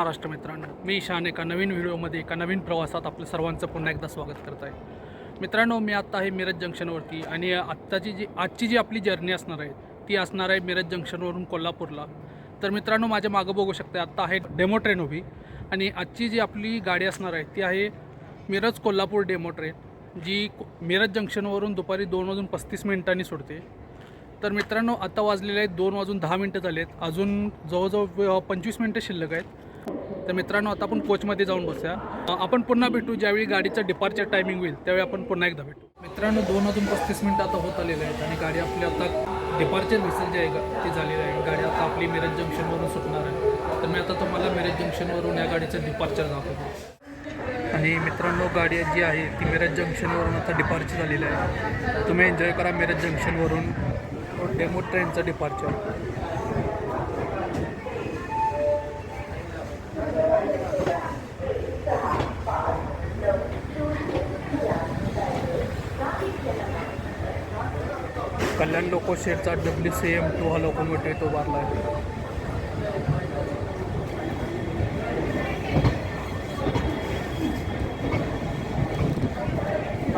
महाराष्ट्र मित्रांनो मी ईशान एका नवीन व्हिडिओमध्ये एका नवीन प्रवासात आपलं सर्वांचं पुन्हा एकदा स्वागत करत आहे. मित्रांनो मी आत्ता आहे मिरज जंक्शनवरती आणि आत्ताची जी आजची जी आपली जर्नी असणार आहे ती असणार आहे मिरज जंक्शनवरून कोल्हापूरला. तर मित्रांनो माझ्या मागं बघू शकते आत्ता आहे डेमो ट्रेन उभी आणि आजची जी आपली गाडी असणार आहे ती आहे मिरज कोल्हापूर डेमो ट्रेन जी मिरज जंक्शनवरून दुपारी दोन वाजून पस्तीस मिनिटांनी सुटते तर मित्रांनो आता वाजलेले आहेत दोन वाजून दहा मिनटं झाले आहेत अजून जवळजवळ पंचवीस मिनटं शिल्लक आहेत. तर मित्रांनो आता आपण कोचमध्ये जाऊन बसूया. आपण पुन्हा भेटू ज्यावेळी गाडीचं डिपार्चर टायमिंग होईल त्यावेळी आपण पुन्हा एकदा भेटू. मित्रांनो दोन अजून पस्तीस मिनटं आता होत आलेले आहेत आणि गाडी आपली आता डिपार्चर व्हिसल जे आहे का ती झालेली आहे. गाडी आता आपली मिरज जंक्शनवरून सुटणार आहे. तर मी आता तुम्हाला मिरज जंक्शनवरून या गाडीचं डिपार्चर दाखवतो. आणि मित्रांनो गाडी जी आहे ती मिरज जंक्शनवरून आता डिपार्चर झालेली आहे. तुम्ही एन्जॉय करा मिरज जंक्शनवरून डेमो ट्रेनचं डिपार्चर कल्याण लोको शेडचा डब्ल्यू सी एम टू हा लोकोमोटिव्ह तो बारला आहे.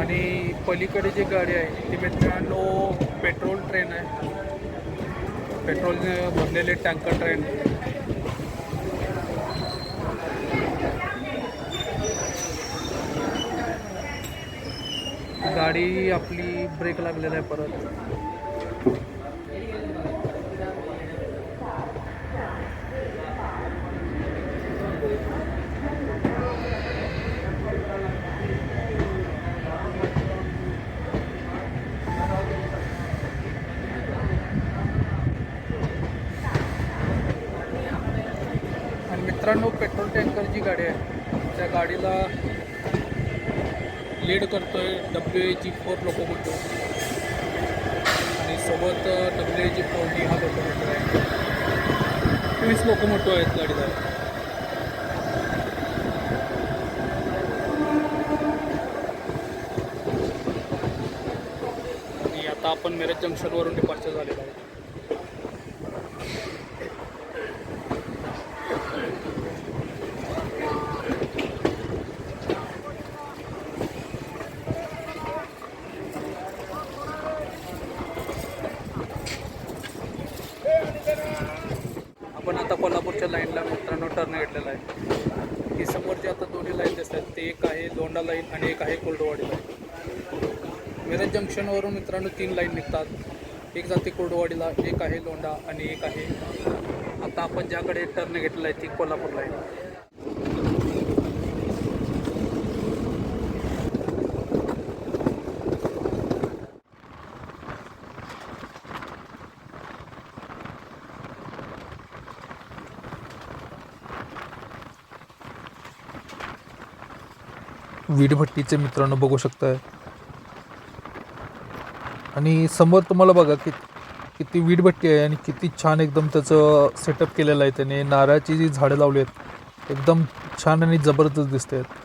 आणि पलीकडे जी गाडी आहे ती मित्रांनो पेट्रोल ट्रेन आहे. पेट्रोलने भरलेले टँकर ट्रेन गाडी आपली ब्रेक लागलेला आहे परत. मित्रांनो पेट्रोल टँकर जी गाडी आहे त्या गाडीला लीड करतोय W A G four locomotive सोबत डब्ल्यू ए जी हा लोकोमोटिव्ह आहे वीस लोकोमोटिव्ह आहेत गाडीला आणि आता आपण मिरज जंक्शनवरून डिपार्चर झालेलं आहे आपण आता कोल्हापूरच्या लाईनला मित्रांनो टर्न घेतलेला आहे ही समोरची आता दोन्ही लाईन दिसतात ते एक आहे लोंडा लाईन आणि एक आहे कोल्डवाडी लाईन मिरज मित्रांनो तीन लाईन निघतात. एक जाते कोडवाडीला एक आहे लोंडा आणि एक आहे आता आपण ज्याकडे टर्न घेतलेला आहे ती कोल्हापूर लाईन वीटभट्टीचे मित्रांनो बघू शकताय. आणि समोर तुम्हाला बघा की किती वीटभट्टी आहे आणि किती छान एकदम त्याचं सेटअप केलेलं आहे त्याने. नारळाची जी झाडं लावली आहेत एकदम छान आणि जबरदस्त दिसते आहेत.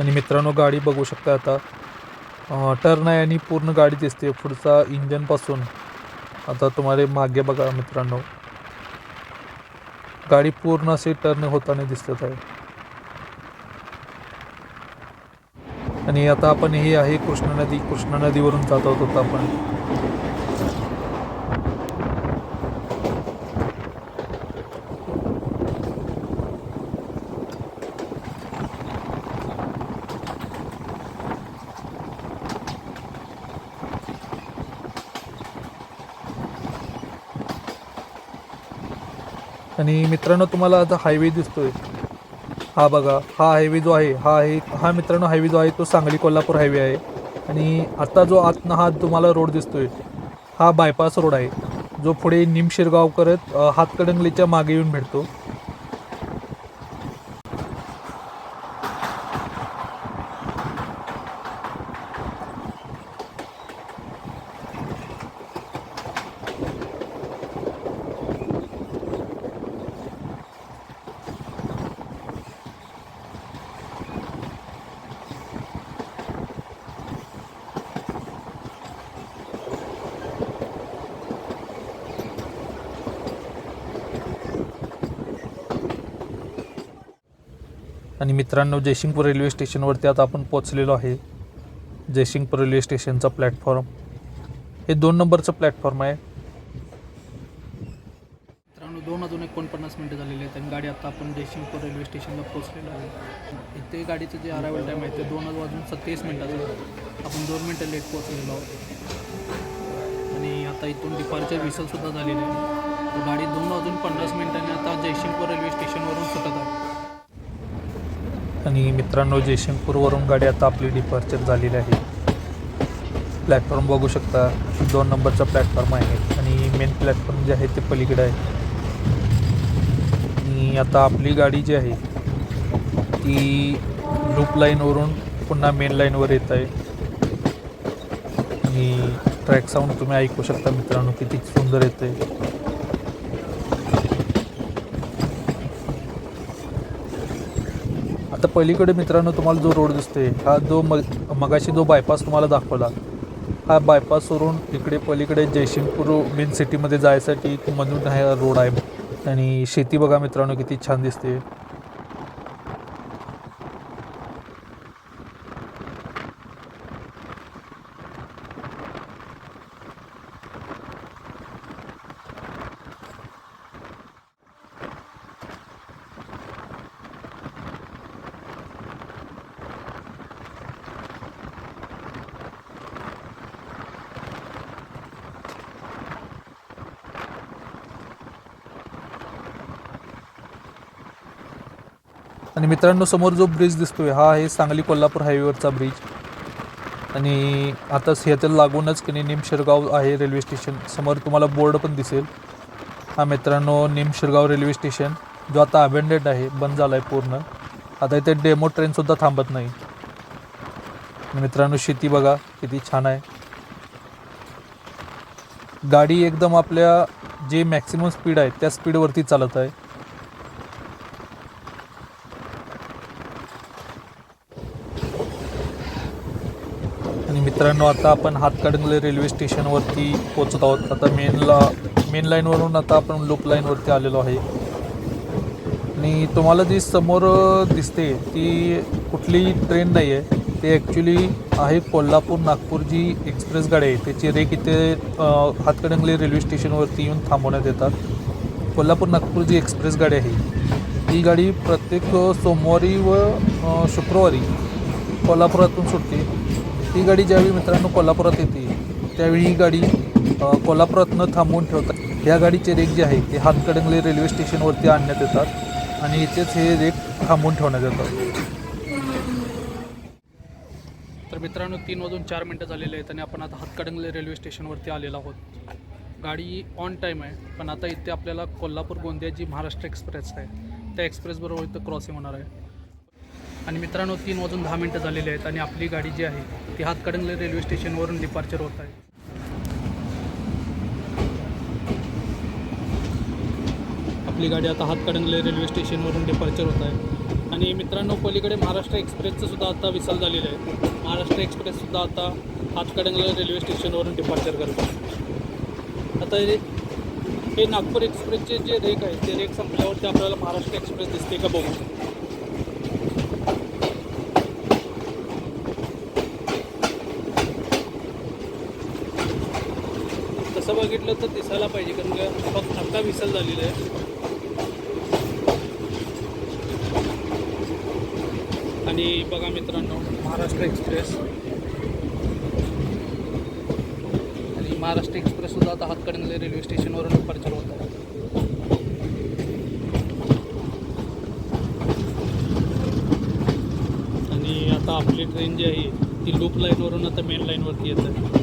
आणि मित्रांनो गाडी बघू शकता आता. टर्न आहे आणि पूर्ण गाडी दिसते. पुढचा इंजनपासून आता तुम्हाला मागे बघा मित्रांनो. गाडी पूर्ण असे टर्न होताना दिसत आहे. आणि आता आपण हे आहे कृष्णा नदी. कृष्णा नदीवरून जात आहोत आता आपण. आणि मित्रांनो तुम्हाला आता हायवे दिसतोय. हा बघा हा हायवे जो आहे हा आहे हा मित्रांनो हायवे जो आहे तो सांगली कोल्हापूर हायवे आहे. आणि आत्ता जो आतनं हा तुम्हाला रोड दिसतोय हा बायपास रोड आहे. जो पुढे निमशिरगाव करत हातकडंगलीच्या मागे येऊन भेटतो. आणि मित्रांनो जयसिंगपूर रेल्वे स्टेशनवरती आता आपण पोचलेलो आहे. जयसिंगपूर रेल्वे स्टेशनचा प्लॅटफॉर्म. हे दोन नंबरचं प्लॅटफॉर्म आहे. मित्रांनो दोन अजून एकोणपन्नास मिनटं झालेली आहेत आणि गाडी आता आपण जयसिंगपूर रेल्वे स्टेशनला पोहोचलेलो आहे. इथे गाडीचं जे अरायवल टाईम आहे ते दोन वाजून सत्तावीस मिनटाचं आपण दोन मिनटं लेट पोहोचलेलो आहोत. आणि आता इथून डिपार्चर विसलसुद्धा झालेली आहे. गाडी दोन आणि मित्रांनो जयसिंगपूरवरून गाडी आता आपली डिपार्चर झालेली आहे. प्लॅटफॉर्म बघू शकता दोन नंबरचा प्लॅटफॉर्म आहे. आणि मेन प्लॅटफॉर्म जे आहे ते पलीकडे आहे. आणि आता आपली गाडी जी आहे ती लूप लाईनवरून पुन्हा मेन लाईनवर येत आहे. आणि ट्रॅक साऊंड तुम्ही ऐकू शकता मित्रांनो किती सुंदर येते आता पलीकडे मित्रांनो तुम्हाला जो रोड दिसतोय हा जो मग मगाशी जो बायपास तुम्हाला दाखवला हा बायपासवरून इकडे पलीकडे जयसिंगपूर मेन सिटीमध्ये जायसाठी मधून हा रोड आहे. आणि शेती बघा मित्रांनो किती छान दिसते. आणि मित्रांनो समोर जो ब्रिज दिसतोय हा आहे सांगली कोल्हापूर हायवेवरचा ब्रिज आणि आता ह्याच्याला लागूनच की नाही निमशिरगाव आहे रेल्वे स्टेशन समोर तुम्हाला बोर्ड पण दिसेल. हा मित्रांनो निमशिरगाव रेल्वे स्टेशन जो आता अबेंडेड आहे बंद झाला आहे पूर्ण. आता इथे डेमो ट्रेनसुद्धा थांबत नाही. मित्रांनो शेती बघा किती छान आहे. गाडी एकदम आपल्या जे मॅक्सिमम स्पीड आहे त्या स्पीडवरती चालत आहे आणि मित्रांनो आता आपण हातकणंगले रेल्वे स्टेशनवरती पोचत आहोत. आता मेनला मेन लाईनवरून आता आपण लूप लाईनवरती आलेलो आहे. आणि तुम्हाला जी समोर दिसते ती कुठली ट्रेन नाही आहे ते ॲक्च्युली आहे कोल्हापूर नागपूर जी एक्सप्रेस गाडी आहे. त्याची रेक इथे अ, हातकणंगले रेल्वे स्टेशनवरती येऊन थांबवण्यात येतात. कोल्हापूर नागपूर जी एक्सप्रेस गाडी आहे ती गाडी प्रत्येक सोमवारी व शुक्रवारी कोल्हापुरातून सुटते. ही गाडी ज्यावेळी मित्रांनो कोल्हापुरात येते त्यावेळी ही गाडी अ, कोल्हापुरातनं थांबवून ठेवतात. ह्या गाडीचे रेक जे आहे ते हातकडंगले रेल्वे स्टेशनवरती आणण्यात येतात आणि इथेच हे रेक थांबवून ठेवण्यात येतात. तर मित्रांनो तीन वाजून चार मिनटं झालेले आहेत आणि आपण आता हातकडंगले रेल्वे स्टेशनवरती आलेलो आहोत. गाडी ऑन टाईम आहे पण आता इथे आपल्याला कोल्हापूर गोंदिया जी महाराष्ट्र एक्सप्रेस आहे त्या एक्सप्रेसबरोबर इथं क्रॉसिंग होणार आहे. आणि मित्रांनो तीन वाजून दहा मिनटं झालेली आहेत आणि आपली गाडी जी आहे ती हातकडंगले रेल्वे स्टेशनवरून डिपार्चर होत आहे. आपली गाडी आता हातकडंगले रेल्वे स्टेशनवरून डिपार्चर होत आहे. आणि मित्रांनो पलीकडे महाराष्ट्र एक्सप्रेसचं सुद्धा आता विसल झालेलं आहे. महाराष्ट्र एक्सप्रेससुद्धा आता हातकडंगले रेल्वे स्टेशनवरून डिपार्चर करत आहे. आता हे हे नागपूर एक्सप्रेसचे जे रेक आहे ते रेक संपल्यावरती आपल्याला महाराष्ट्र एक्सप्रेस दिसते का बघू? तसं बघितलं तर दिसायला पाहिजे कारण का फक्त आता विसल झालेलं आहे. आणि बघा मित्रांनो महाराष्ट्र एक्सप्रेस. आणि महाराष्ट्र एक्सप्रेस सुद्धा आता हातकणंगले रेल्वे स्टेशनवरून डिपार्चर होत आहे. आणि आता आपली ट्रेन जी आहे ती लूप लाईनवरून आता मेन लाईनवरती येत आहे.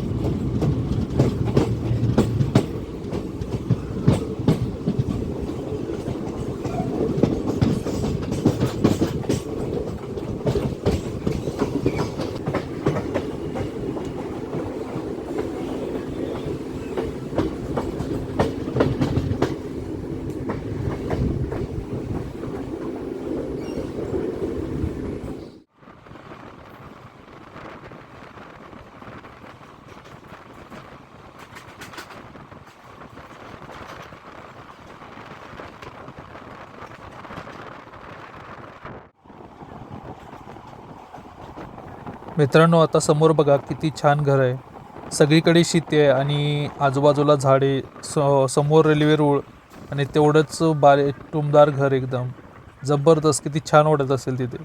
मित्रांनो आता समोर बघा किती छान घर आहे. सगळीकडे शेती आहे आणि आजूबाजूला झाडे स समोर रेल्वे रूळ आणि तेवढंच बारे टुमदार घर एकदम. जबरदस्त किती छान वाटत असेल तिथे.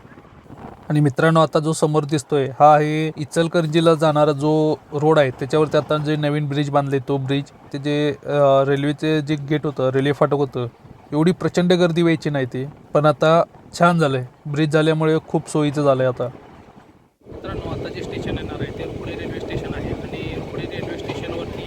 आणि मित्रांनो आता जो समोर दिसतोय हा आहे इचलकरंजीला जाणारा जो रोड आहे. त्याच्यावरती आता जे नवीन ब्रिज बांधले तो ब्रिज ते जे रेल्वेचे जे गेट होतं रेल्वे फाटक होतं एवढी प्रचंड गर्दी व्हायची नाही ते. पण आता छान झालं आहे ब्रिज झाल्यामुळे खूप सोयीचं झालं आहे आता मित्रांनो आता जे स्टेशन येणार आहे ते रुपडे रेल्वे स्टेशन आहे आणि रुपडे रेल्वे स्टेशनवरती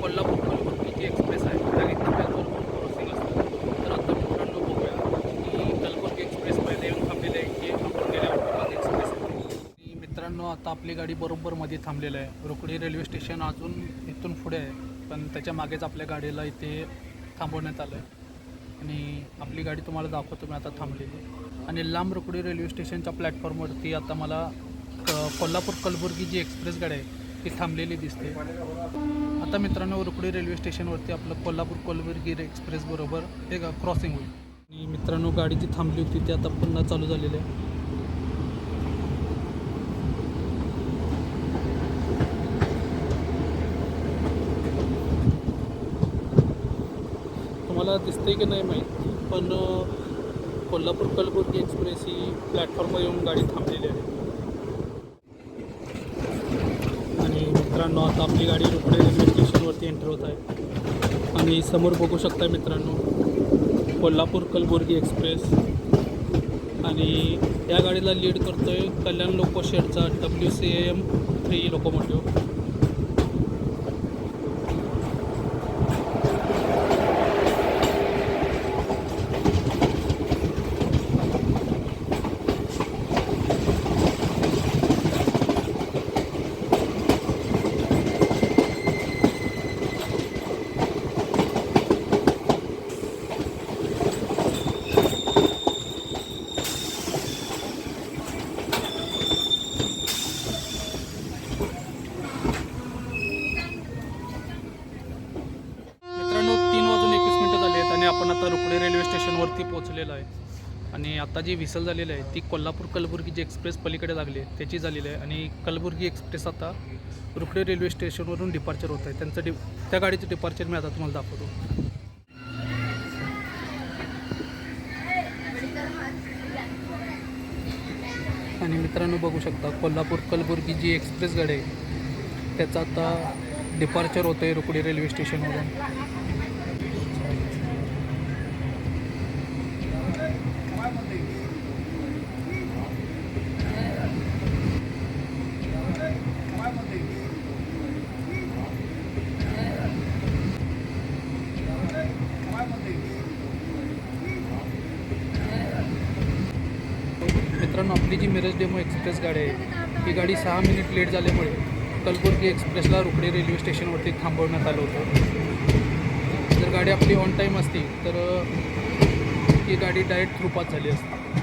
कोल्हापूर कलबुर्गी जी एक्सप्रेस आहे त्या टप्प्याबरोबर क्रॉसिंग असतं तर आता मित्रांनो बघूया की कलबुर्गी एक्सप्रेस पहिले येऊन थांबलेले आहे की आपण गेल्यावर एक्सप्रेस आहे आणि मित्रांनो आता आपली गाडी बरोबर मध्ये थांबलेलं आहे. रोकडी रेल्वे स्टेशन अजून इथून पुढे आहे. पण त्याच्या मागेच आपल्या गाडीला इथे थांबवण्यात आलं आहे आणि आपली गाडी तुम्हाला दाखवतो मी आता थांबलेली आणि लांब रोकडी रेल्वे स्टेशनच्या प्लॅटफॉर्मवरती आता मला क- कोल्हापूर कलबुर्गी जी एक्सप्रेस गाडी आहे ती थांबलेली दिसते. आता मित्रांनो रुकडी रेल्वे स्टेशनवरती आपलं कोल्हापूर कलबुर्गी एक्सप्रेसबरोबर एक क्रॉसिंग होईल. आणि मित्रांनो गाडी जी थांबली होती ती आता पुन्हा चालू झालेली आहे तुम्हाला दिसते की नाही माहीत पण कोल्हापूर कलबुर्गी एक्सप्रेस ही प्लॅटफॉर्मवर येऊन गाडी थांबलेली आहे. आणि मित्रांनो आता आपली गाडी रुपडे रेल्वे स्टेशनवरती एंटर होत आहे. आणि समोर बघू शकता मित्रांनो कोल्हापूर कलबुर्गी एक्सप्रेस. आणि या गाडीला लीड करतो आहे Kalyan लोकोशेडचा W C M three locomotive मित्रांनो तीन वाजून एकवीस मिनटं झाली आहेत आणि आपण आता रुपडे रेल्वे स्टेशनवरती पोहोचलेलो आहे आत्ता आता जी विसल झालेली आहे ती कोल्हापूर कलबुर्गी जी एक्सप्रेस पलीकडे लागली आहे त्याची झालेली आहे. आणि कलबुर्गी एक्सप्रेस आता रुकडे रेल्वे स्टेशनवरून डिपार्चर होत आहे. त्यांचं डि त्या गाडीचं डिपार्चर मी आता तुम्हाला दाखवतो. आणि मित्रांनो बघू शकता कोल्हापूर कलबुर्गी जी एक्सप्रेस गाडी आहे त्याचं आता डिपार्चर होतं आहे रुकडी रेल्वे स्टेशनवरून मित्रांनो आपली जी मिरज डेमो एक्सप्रेस गाडी आहे ही गाडी सहा मिनिट लेट झाल्यामुळे कलबुर्गी एक्सप्रेसला रुकडे रेल्वे स्टेशनवरती थांबवण्यात आलं होतं. जर गाडी आपली ऑन टाईम असती तर ही गाडी डायरेक्ट थ्रुपात झाली असती.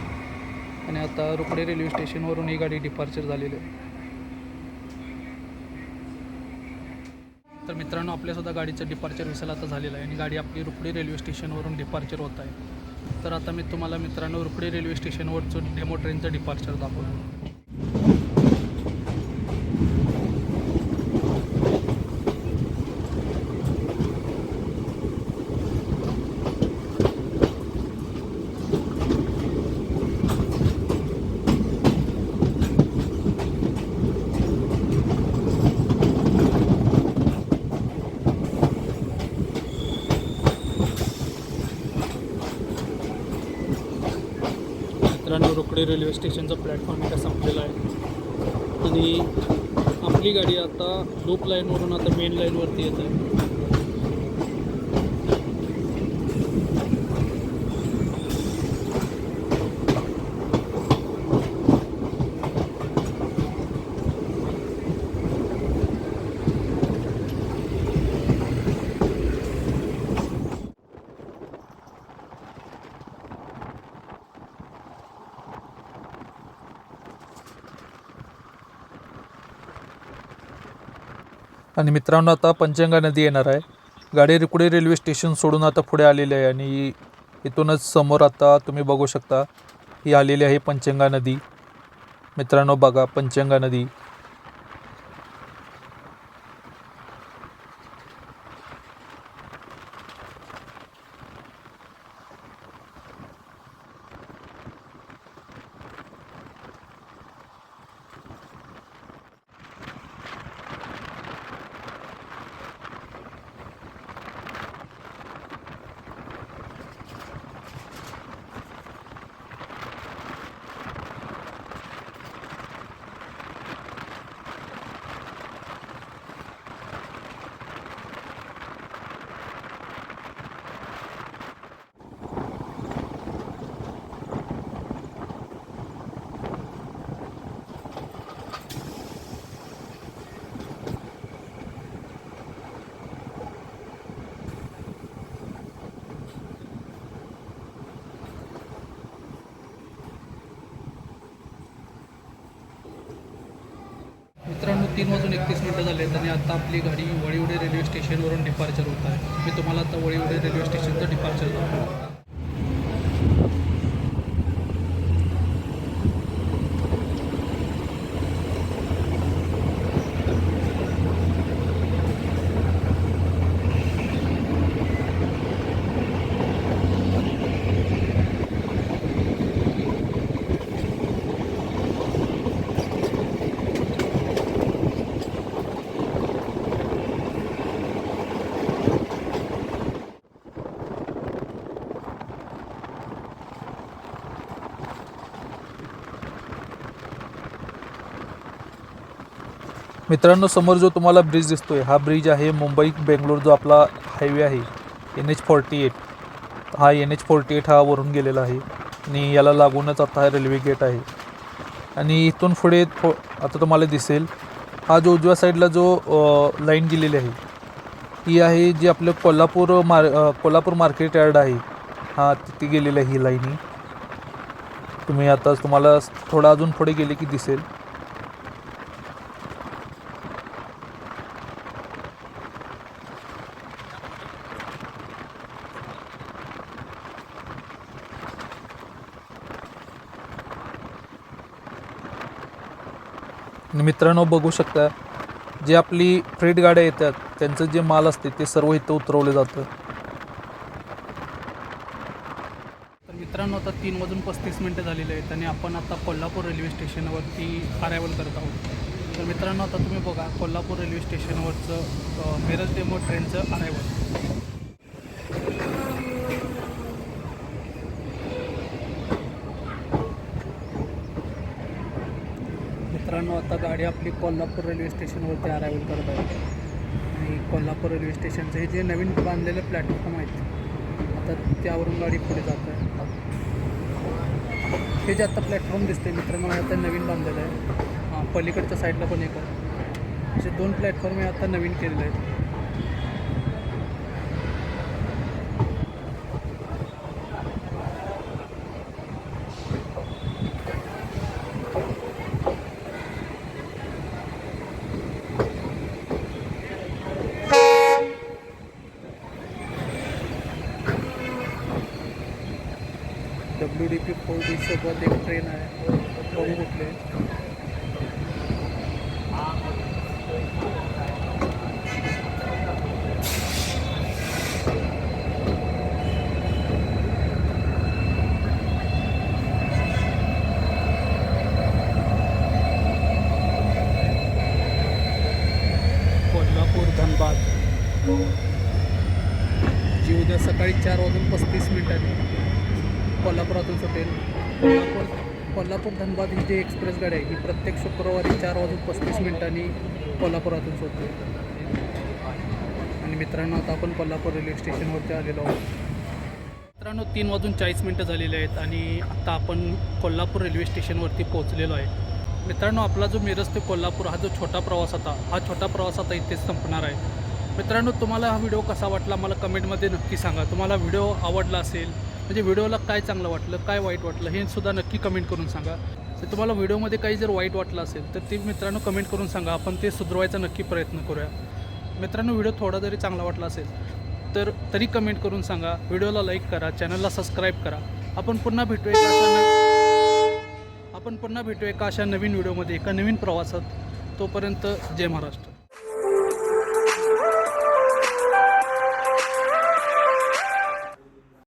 आणि आता रुकडे रेल्वे स्टेशनवरून ही गाडी डिपार्चर झालेली आहे. तर मित्रांनो आपल्यासुद्धा गाडीचं डिपार्चर विसल आता झालेलं आहे आणि गाडी आपली रुपडी रेल्वे स्टेशनवरून डिपार्चर होत आहे. तर आता मी तुम्हाला मित्रांनो रुकडी रेल्वे स्टेशनवरचं डेमो ट्रेनचं डिपार्चर दाखवतो मित्रांनो रोकडे रेल्वे स्टेशनचा प्लॅटफॉर्म इथं संपलेला आहे. आणि आपली गाडी आता लूप लाईनवरून आता मेन लाईनवरती येत आहे. आणि मित्रांनो आता पंचगंगा नदी येणार आहे. गाडी रिकुडे रेल्वे स्टेशन सोडून आता पुढे आलेली आहे आणि इथूनच समोर आता तुम्ही बघू शकता ही आलेली आहे पंचगंगा नदी. मित्रांनो बघा पंचगंगा नदी मित्रांनो तीन वाजून एकतीस मिनटं झाले आहेत आणि आता आपली गाडी वळीवडे रेल्वे स्टेशनवरून डिपार्चर होत आहे. मी तुम्हाला आता वळीवडे रेल्वे स्टेशनचं डिपार्चर दाखवतो. मित्रांनो समोर जो तुम्हाला ब्रिज दिसतोय हा ब्रिज आहे मुंबई बेंगलोर जो आपला हायवे आहे एन एच फॉर्टी एट हा एन एच फॉर्टी एट हा वरून गेलेला आहे आणि याला लागूनच आता हा रेल्वे गेट आहे. आणि इथून पुढे थो आता तुम्हाला दिसेल हा जो उजव्या साईडला जो लाईन गेलेली आहे ही आहे जी आपलं कोल्हापूर मार कोल्हापूर मार्केट यार्ड आहे. हा तिथे गेलेली आहे ही लाईन ही तुम्ही आता तुम्हाला थोडं अजून पुढे गेले की दिसेल आणि मित्रांनो बघू शकता जे आपली फ्रेट गाड्या येतात त्यांचं जे माल असते ते सर्व इथं उतरवलं जातं. तर मित्रांनो आता तीन वाजून पस्तीस मिनटं झालेली आहेत आणि आपण आता कोल्हापूर रेल्वे स्टेशनवरती अरायवल करत आहोत. तर मित्रांनो आता तुम्ही बघा कोल्हापूर रेल्वे स्टेशनवरचं अ, मिरज डेमो ट्रेनचं अरायवल मित्रांनो आता गाडी आपली कोल्हापूर रेल्वे स्टेशनवरती अरायवल करत आहे. आणि कोल्हापूर रेल्वे स्टेशनचं हे जे नवीन बांधलेले प्लॅटफॉर्म आहेत आता त्यावरून गाडी पुढे जात आहे. हे जे आता प्लॅटफॉर्म दिसते मित्रांनो हे आता नवीन बांधलेलं आहे. हां पलीकडच्या साईडला पण एक आहे. असे दोन प्लॅटफॉर्म हे आता नवीन केलेले आहेत W D P four D सोबत एक ट्रेन आहे बघू कुठले कोल्हापूर धनबाद जी उद्या सकाळी चार वाजून पस्तीस मिनिटांनी कोल्हापुरातून सुटेल कोल्हापूर कोल्हापूर धनबाद ही जी एक्सप्रेस गाडी आहे. ही प्रत्येक शुक्रवारी चार वाजून पस्तीस मिनिटांनी कोल्हापुरातून सुटते आणि मित्रांनो आता आपण कोल्हापूर रेल्वे स्टेशनवरती आलेलो आहोत. मित्रांनो तीन वाजून चाळीस मिनटं झालेले आहेत आणि आता आपण कोल्हापूर रेल्वे स्टेशनवरती पोहोचलेलो आहे. मित्रांनो आपला जो मिरज ते कोल्हापूर हा जो छोटा प्रवास होता हा छोटा प्रवास आता इथेच संपणार आहे. मित्रांनो तुम्हाला हा व्हिडिओ कसा वाटला मला कमेंटमध्ये नक्की सांगा. तुम्हाला व्हिडिओ आवडला असेल म्हणजे व्हिडिओला काय चांगलं वाटलं काय वाईट वाटलं हे सुद्धा नक्की कमेंट करून सांगा. तर तुम्हाला व्हिडिओमध्ये काही जर वाईट वाटलं असेल तर ते मित्रांनो कमेंट करून सांगा. आपण ते सुधरवायचा नक्की प्रयत्न करूया. मित्रांनो व्हिडिओ थोडा जरी चांगला वाटला असेल तर तरी कमेंट करून सांगा. व्हिडिओला लाईक करा चॅनलला सबस्क्राईब करा. आपण पुन्हा भेटूया एका अशा आपण पुन्हा भेटू एका अशा नवीन व्हिडिओमध्ये एका नवीन प्रवासात. तोपर्यंत जय महाराष्ट्र.